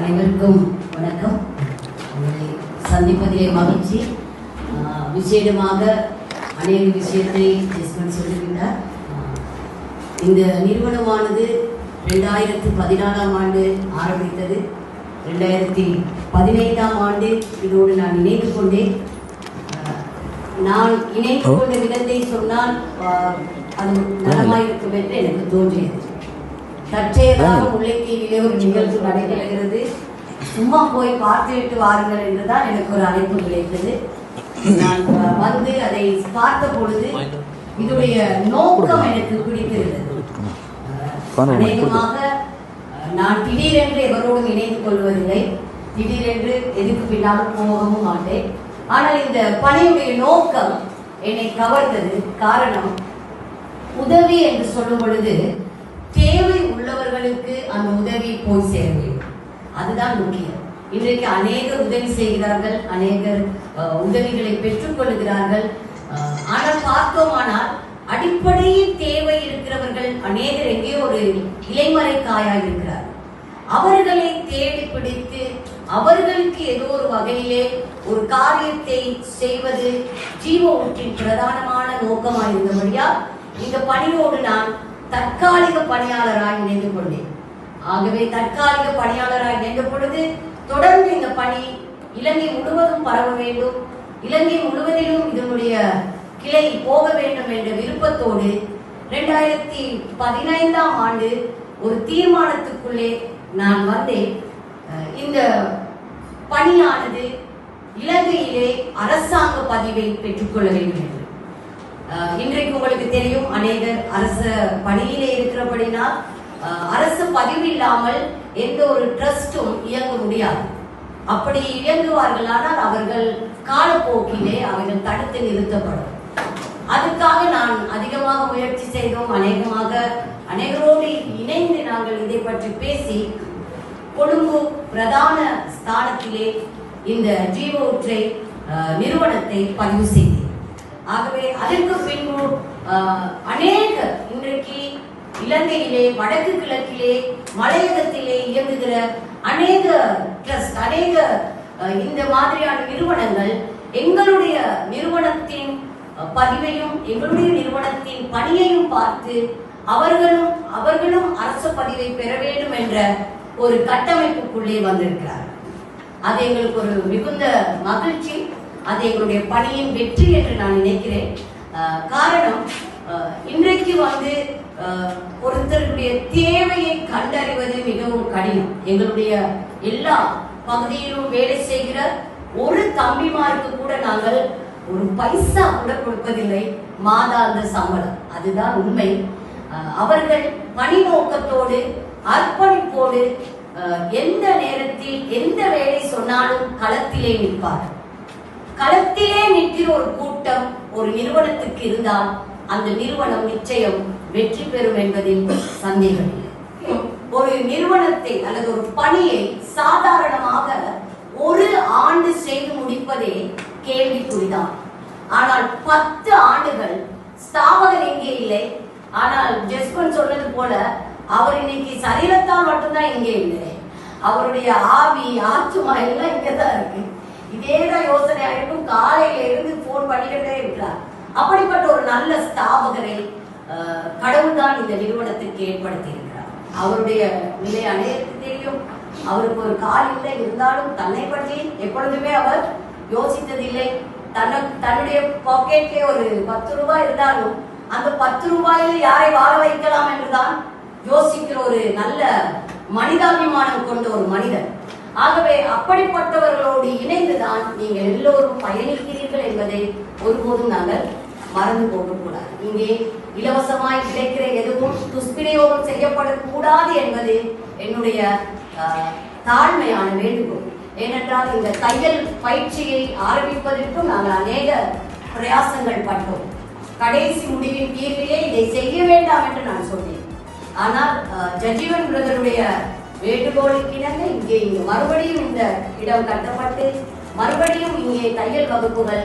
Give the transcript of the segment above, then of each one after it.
அனைவருக்கும் வணக்கம். உங்களை சந்திப்பதிலே மகிழ்ச்சி. விசேடமாக அநேக விஷயத்தை ஜெஸ்மன் சொல்லிவிட்டார். இந்த நிறுவனமானது ரெண்டாயிரத்து பதினாலாம் ஆண்டு ஆரம்பித்தது. ரெண்டாயிரத்தி பதினைந்தாம் ஆண்டு இதோடு நான் இணைந்து கொண்டேன். நான் இணைந்து கொண்ட விதத்தை சொன்னால் அது நலமாயிருக்கும் என்று எனக்கு தோன்றியது. தற்செயலாக முல்லைத்தீவிலே ஒரு நிகழ்வு நடைபெறுகிறது. சும்மா போய் பார்த்துவிட்டு வாருங்கள் என்றுதான் எனக்கு ஒரு அழைப்பு கிடைத்தது நான் வந்து அதை பார்த்த பொழுது இதோடைய நோக்கம் எனக்கு பிடித்திருந்தது. அநேகமாக நான் திடீரென்று எவரோடும் இணைந்து கொள்வதில்லை. திடீரென்று எதுக்கு பின்னாலும் போகவும் மாட்டேன். ஆனால் இந்த பணியுடைய நோக்கம் என்னை கவர்ந்தது. காரணம் உதவி என்று சொல்லும் பொழுது தேவை உள்ளவர்களுக்கு அந்த உதவி போய் சேர வேண்டும். அதுதான் முக்கியம். இன்றைக்கு அநேகர் உதவி செய்கிறார்கள் அநேகர் உதவிகளை பெற்றுக்கொள்கிறார்கள். ஆனால் பார்த்தோமானால் அடிப்படையில் தேவை இருக்கிறவர்கள் அநேகர் எங்கேயோ ஒரு இலைமறை காயாக இருக்கிறார். அவர்களை தேடி பிடித்து அவர்களுக்கு ஏதோ ஒரு வகையிலே ஒரு காரியத்தை செய்வது ஜீவ ஊற்றின் பிரதானமான நோக்கமாக இருந்தபடியா இந்த பணியோடு நான் தற்காலிக பணியாளராக இணைந்து கொண்டேன். ஆகவே தற்காலிக பணியாளராக இணைந்த பொழுது தொடர்ந்து இந்த பணி இலங்கை முழுவதும் பரவ வேண்டும். இலங்கை முழுவதிலும் இதனுடைய கிளை போக வேண்டும் என்ற விருப்பத்தோடு ரெண்டாயிரத்தி பதினைந்தாம் ஆண்டு ஒரு தீர்மானத்துக்குள்ளே நான் வந்தேன். இந்த பணியானது இலங்கையிலே அரசாங்க பதிவை பெற்றுக்கொள்ள வேண்டும். இன்றைக்கு உங்களுக்கு தெரியும் அநேகர் அரச பணியிலே இருக்கிறபடினால் அரசு பதிவு இல்லாமல் எந்த ஒரு ட்ரஸ்டும் இயங்க முடியாது. அப்படி இயங்குவார்களானால் அவர்கள் காலப்போக்கிலே அவர்கள் தடுத்து நிறுத்தப்படும். அதுக்காக நான் அதிகமாக முயற்சி செய்தோம். அநேகமாக அநேகரோடு இணைந்து நாங்கள் இதை பற்றி பேசி கொழும்பு பிரதான ஸ்தானத்திலே இந்த ஜீவ நிறுவனத்தை பதிவு செய்தேன் ஆகவே அதற்கு பின்பு அநேக இன்றைக்கு இலங்கையிலே வடக்கு கிழக்கிலே மலையகத்திலே இயங்குகிற அநேக ட்ரஸ்ட் அநேக இந்த மாதிரியான நிறுவனங்கள் எங்களுடைய நிறுவனத்தின் பதிவையும் எங்களுடைய நிறுவனத்தின் பணியையும் பார்த்து அவர்களும் அவர்களும் அரசு பதிவை பெற வேண்டும் என்ற ஒரு கட்டமைப்புக்குள்ளே வந்திருக்கிறார் அது எங்களுக்கு ஒரு மிகுந்த மகிழ்ச்சி அது எங்களுடைய பணியின் வெற்றி என்று நான் நினைக்கிறேன். காரணம் இன்றைக்கு வந்து ஒருத்தருடைய தேவையை கண்டறிவது மிகவும் கடினம். எங்களுடைய எல்லா பகுதியிலும் வேலை செய்கிற ஒரு தம்பிமாருக்கு கூட நாங்கள் ஒரு பைசா கூட கொடுப்பதில்லை. மாதாந்த சம்பளம். அதுதான் உண்மை. அவர்கள் பணி நோக்கத்தோடு அர்ப்பணிப்போடு எந்த நேரத்தில் எந்த வேலை சொன்னாலும் களத்திலே நிற்பார்கள். களத்திலே நிற்கிற ஒரு கூட்டம் ஒரு நிறுவனத்துக்கு இருந்தால் அந்த நிறுவனம் நிச்சயம் வெற்றி பெறும் என்பதில் சந்தேகம் இல்லை. ஒரு நிறுவனத்தை அல்லது ஒரு பணியை சாதாரணமாக ஒரு ஆண்டு செய்து முடிப்பதே கேள்விக்குறிதான். ஆனால் பத்து ஆண்டுகள் ஸ்தாபகர் எங்கே இல்லை? ஆனால் ஜெஸ்பன் சொன்னது போல அவர் இன்னைக்கு சரீரத்தால் மட்டும்தான் இங்கே இல்லை. அவருடைய ஆவி ஆத்துமா எல்லாம் இங்கே தான் இருக்கு. இதேதான் யோசனை ஆகிட்டும் காலையில இருந்து போன் பண்ணிக்கிட்டே இருக்கிறார். அப்படிப்பட்ட ஒரு நல்ல ஸ்தாபகரை கடவுள்தான் இந்த நிறுவனத்திற்கு ஏற்படுத்தி இருக்கிறார் அவருடைய நிலை அனைத்து தெரியும். அவருக்கு ஒரு கால் இல்லை இருந்தாலும் தன்னை பற்றி எப்பொழுதுமே அவர் யோசித்ததில்லை. தன்னை தன்னுடைய பாக்கெட்லேயே ஒரு பத்து ரூபாய் இருந்தாலும் அந்த பத்து ரூபாயில் யாரை வாழ வைக்கலாம் என்றுதான் யோசிக்கிற ஒரு நல்ல மனிதாபிமானம் கொண்ட ஒரு மனிதன் ஆகவே அப்படிப்பட்டவர்களோடு இணைந்துதான் நீங்கள் எல்லோரும் பயணிக்கிறீர்கள் என்பதை ஒருபோதும் நாங்கள் மறந்து போகக்கூடாது. இங்கே இலவசமாய் கிடைக்கிற எதுவும் துஷ்பிரயோகம் செய்யப்படக்கூடாது என்பது என்னுடைய தாழ்மையான வேண்டுகோள். ஏனென்றால் இந்த தையல் பயிற்சியை ஆரம்பிப்பதற்கும் நாங்கள் அநேக பிரயாசங்கள் பட்டோம். கடைசி முடிவின் தீர்விலே இதை செய்ய வேண்டாம் என்று நான் சொன்னேன். ஆனால் ஜஜீவன் பிரதருடைய வேண்டுகோளுக்கிணங்க இங்கே இங்கே மறுபடியும் இந்த இடம் கட்டப்பட்டு மறுபடியும் இங்கே தையல் வகுப்புகள்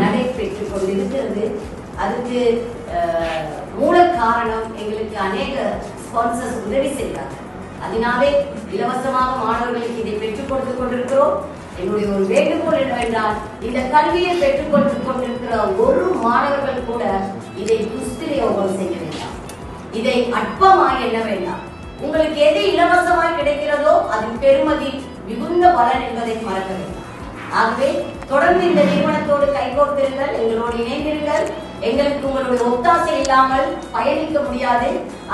நடைபெற்று கொண்டிருக்கிறது. அதுக்கு மூல காரணம் எங்களுக்கு அநேக ஸ்பான்சர்ஸ் உதவி செய்தாங்க அதனாலே இலவசமாக மாணவர்களுக்கு இதை பெற்றுக் கொடுத்து கொண்டிருக்கிறோம். என்னுடைய ஒரு வேண்டுகோள் என்னவென்றால் இந்த கல்வியை பெற்றுக் கொடுத்து கொண்டிருக்கிற ஒரு மாணவர்கள் கூட இதை துஷ்பிரயோகம் செய்ய வேண்டாம். இதை அற்பமாய் என்ன வேண்டாம். உங்களுக்கு எது இலவசமாய் கிடைக்கிறதோ அதன் பெருமதி மிகுந்த பலன் என்பதை மறக்க ஆகவே தொடர்ந்து இந்த நிறுவனத்தோடு கைகோர்த்திருங்கள் எங்களோடு இணைந்திருங்கள். எங்களுக்கு உங்களுடைய ஒத்தாசை இல்லாமல் பயணிக்க முடியாது.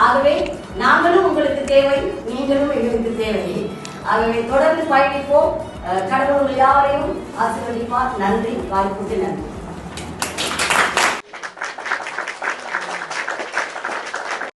ஆகவே நாங்களும் உங்களுக்கு தேவை நீங்களும் எங்களுக்கு தேவை. ஆகவே தொடர்ந்து பயணிப்போம். கடவுள் யாரையும் யாவரையும் ஆசீர்வதிப்பார். நன்றி வாய்ப்புக்கு நன்றி.